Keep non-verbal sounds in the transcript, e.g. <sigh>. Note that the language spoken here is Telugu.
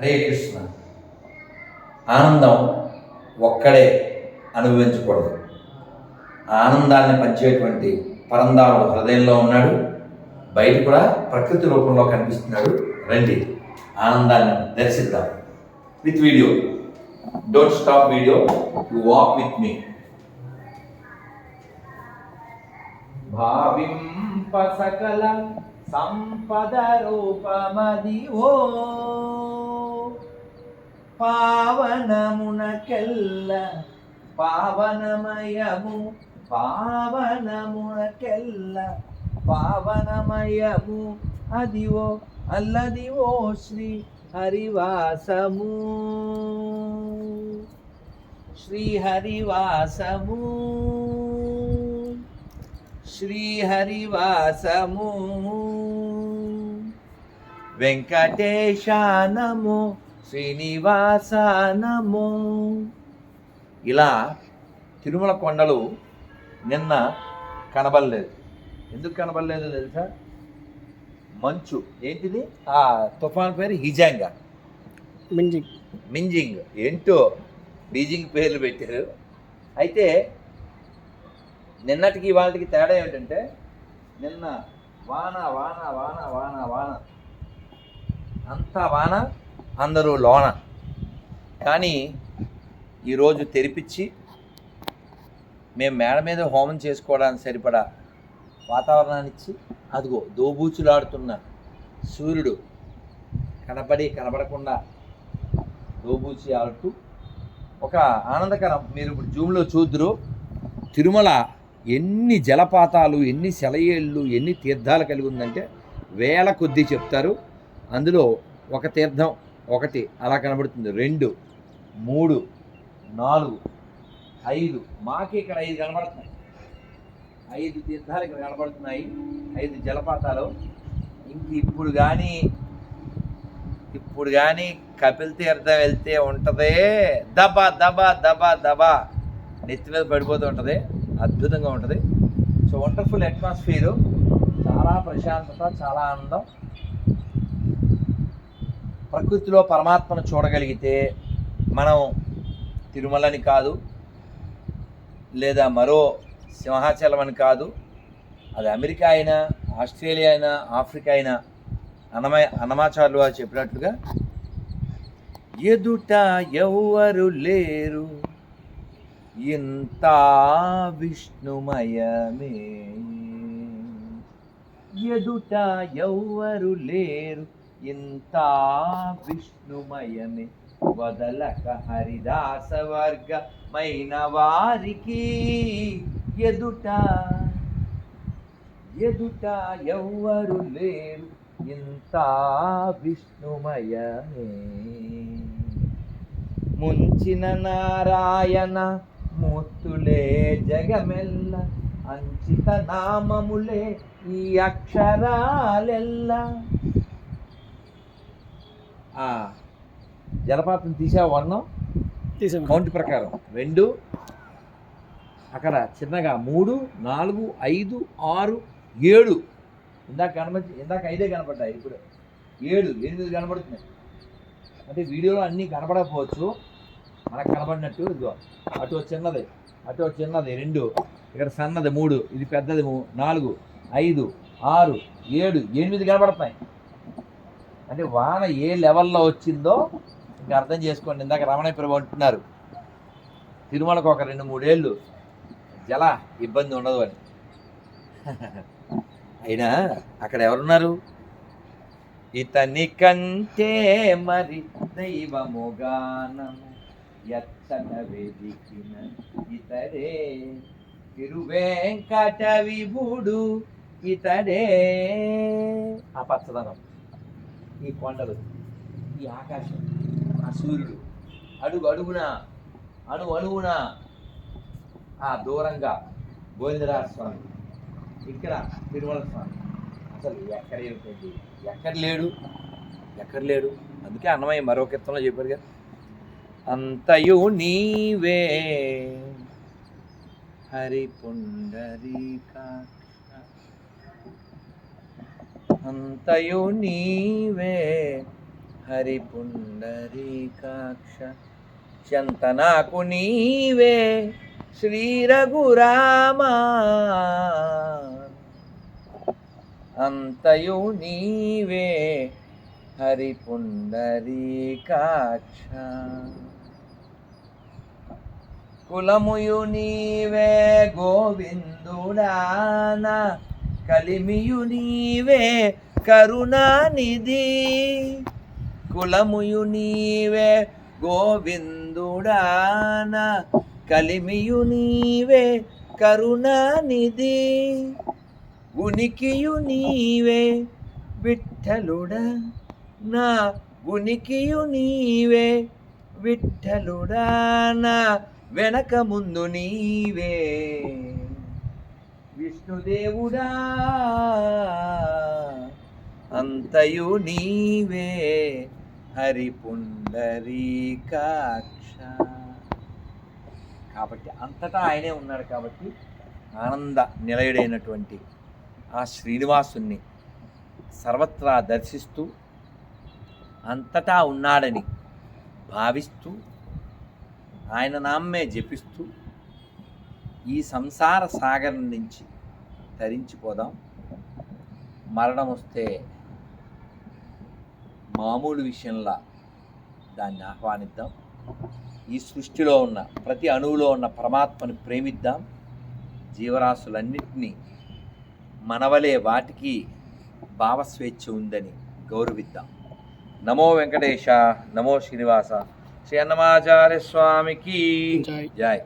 హరే కృష్ణ. ఆనందం ఒక్కడే అనుభవించకూడదు. ఆనందాన్ని పంచేటువంటి పరందాముడు హృదయంలో ఉన్నాడు. బయట కూడా ప్రకృతి రూపంలో కనిపిస్తున్నాడు. రండి ఆనందాన్ని దర్శిద్దాం. With video don't stop video you walk with me భావింప సకల సంపద రూపమదివో పావనమునకెల్ల పావనమయము పావనమునకెల్ల పావనమయము అదివో అల్లదివో శ్రీ హరివాసము శ్రీ హరివాసము శ్రీహరివాసము వెంకటేశానము శ్రీనివాసానము. ఇలా తిరుమల కొండలు నిన్న కనబడలేదు. ఎందుకు కనబడలేదు తెలుసా? మంచు. ఏంటిది? ఆ తుఫాన్ పేరు హిజాంగా. మింజింగ్. మింజింగ్. ఏంటో బీజింగ్ పేర్లు పెట్టారు. అయితే నిన్నటికి వాళ్ళకి తేడా ఏమిటంటే నిన్న వాన వాన వాన వాన వాన అంతా వాన అందరూ లోన. కానీ ఈరోజు తెరిపించి మేము మేడ మీద హోమం చేసుకోవడానికి సరిపడా వాతావరణాన్ని ఇచ్చి అదిగో దోబూచులాడుతున్న సూర్యుడు కనబడి కనబడకుండా దోబూచి ఆడుతూ ఒక ఆనందకరం. మీరు ఇప్పుడు జూమ్లో చూద్దరు తిరుమల ఎన్ని జలపాతాలు ఎన్ని సెలయేళ్ళు ఎన్ని తీర్థాలు కలిగి ఉందంటే వేల కొద్దీ చెప్తారు. అందులో ఒక తీర్థం ఒకటి అలా కనబడుతుంది. రెండు మూడు నాలుగు ఐదు. మాకు ఇక్కడ ఐదు కనబడుతున్నాయి. ఐదు తీర్థాలు ఇక్కడ కనబడుతున్నాయి. ఐదు జలపాతాలు. ఇంక ఇప్పుడు కానీ ఇప్పుడు కానీ కపిల్ తీర్థం వెళ్తే ఉంటుంది. దబా దబా దబా దబా. నెత్తి మీద పడిపోతూ ఉంటుంది. అద్భుతంగా ఉంటుంది. సో వండర్ఫుల్ అట్మాస్ఫియరు చాలా ప్రశాంతత చాలా ఆనందం. ప్రకృతిలో పరమాత్మను చూడగలిగితే మనం తిరుమలని కాదు లేదా మరో సింహాచలం అని కాదు అది అమెరికా అయినా ఆస్ట్రేలియా అయినా ఆఫ్రికా అయినా అన్నమయ అన్నమాచార్యులు వారు చెప్పినట్లుగా ఎదుట ఎవ్వరు లేరు ఇంత విష్ణుమయమే. ఎదుట ఎవ్వరు లేరు ఇంత విష్ణుమయమే వదలక హరిదాస వర్గమైన వారికి ఎదుట ఎదుట ఎవ్వరు లేరు. ఇంత విష్ణుమయమే. ముంచిన నారాయణ మూర్తులే జగమెల్ల అంచిత నామములే ఈ అక్షరాలెల్ల. జలపాతం తీసా వర్ణం తీసాం కౌంట్ ప్రకారం. రెండు అక్కడ చిన్నగా మూడు నాలుగు ఐదు ఆరు ఏడు. ఇందాక కనబడి ఇందాక ఐదే కనపడ్డాయి ఇప్పుడు. ఏడు ఎనిమిది కనబడుతున్నాయి. అంటే వీడియోలో అన్నీ కనపడకపోవచ్చు మనకు కనబడినట్టు ఇదిగో అటు చిన్నది అటు చిన్నది రెండు. ఇక్కడ సన్నది మూడు ఇది పెద్దది నాలుగు ఐదు ఆరు ఏడు ఎనిమిది కనబడుతున్నాయి. అంటే వాన ఏ లెవెల్లో వచ్చిందో ఇంకా అర్థం చేసుకోండి. ఇందాక రమణయ్య ప్రభు అంటున్నారు తిరుమలకు ఒక రెండు మూడేళ్ళు జల ఇబ్బంది ఉండదు అని. <laughs> అయినా అక్కడ ఎవరున్నారు? ఇతని కంటే మరి దైవముగానము ఎత్తన వెదికిన ఇతడే. తిరువేంకట విభుడు ఇతడే. ఆ పచ్చదనం. ఈ కొండలు ఈ ఆకాశం ఆ సూర్యుడు. అడుగు అడుగున అణు అణువున. ఆ దూరంగా గోవిందరాజ స్వామి. ఇక్కడ తిరుమల స్వామి. అసలు ఎక్కడ ఏమిటండి? ఎక్కడ లేడు? ఎక్కడ లేడు? అందుకే అన్నమయ్య మరో కీర్తనలో చెప్పారు కదా. అంతయు నీవే. హరి పుండరీకాక్ష అంతయు నీవే. హరిపుండరీకాక్ష పుండరీకాక్ష నీవే. శ్రీ రఘురామా. అంతయు నీవే. హరిపుండరీకాక్ష కులముయు నీవే. గోవిందుడానా కలిమియు నీవే కరుణానిధి. కులముయు నీవే గోవిందుడాన. కలిమియు నీవే కరుణానిధి. ఉనికియు నీవే విఠలుడా. నా ఉనికియు నీవే విఠలుడా. నా వెనక ముందు నీవే. విష్ణుదేవుడా అంతయు నీవే హరిపుండరీకాక్ష. కాబట్టి అంతటా ఆయనే ఉన్నాడు కాబట్టి ఆనంద నిలయుడైనటువంటి ఆ శ్రీనివాసుని సర్వత్రా దర్శిస్తూ అంతటా ఉన్నాడని భావిస్తూ ఆయన నామే జపిస్తూ ఈ సంసార సాగరం నుంచి తరించిపోదాం. మరణం వస్తే మామూలు విషయంలా దాన్ని ఆహ్వానిద్దాం. ఈ సృష్టిలో ఉన్న ప్రతి అణువులో ఉన్న పరమాత్మను ప్రేమిద్దాం. జీవరాశులన్నింటినీ మనవలే వాటికి భావస్వేచ్ఛ ఉందని గౌరవిద్దాం. నమో వెంకటేశ నమో శ్రీనివాస శ్రీ అన్నమాచార్య స్వామికి జై. జై.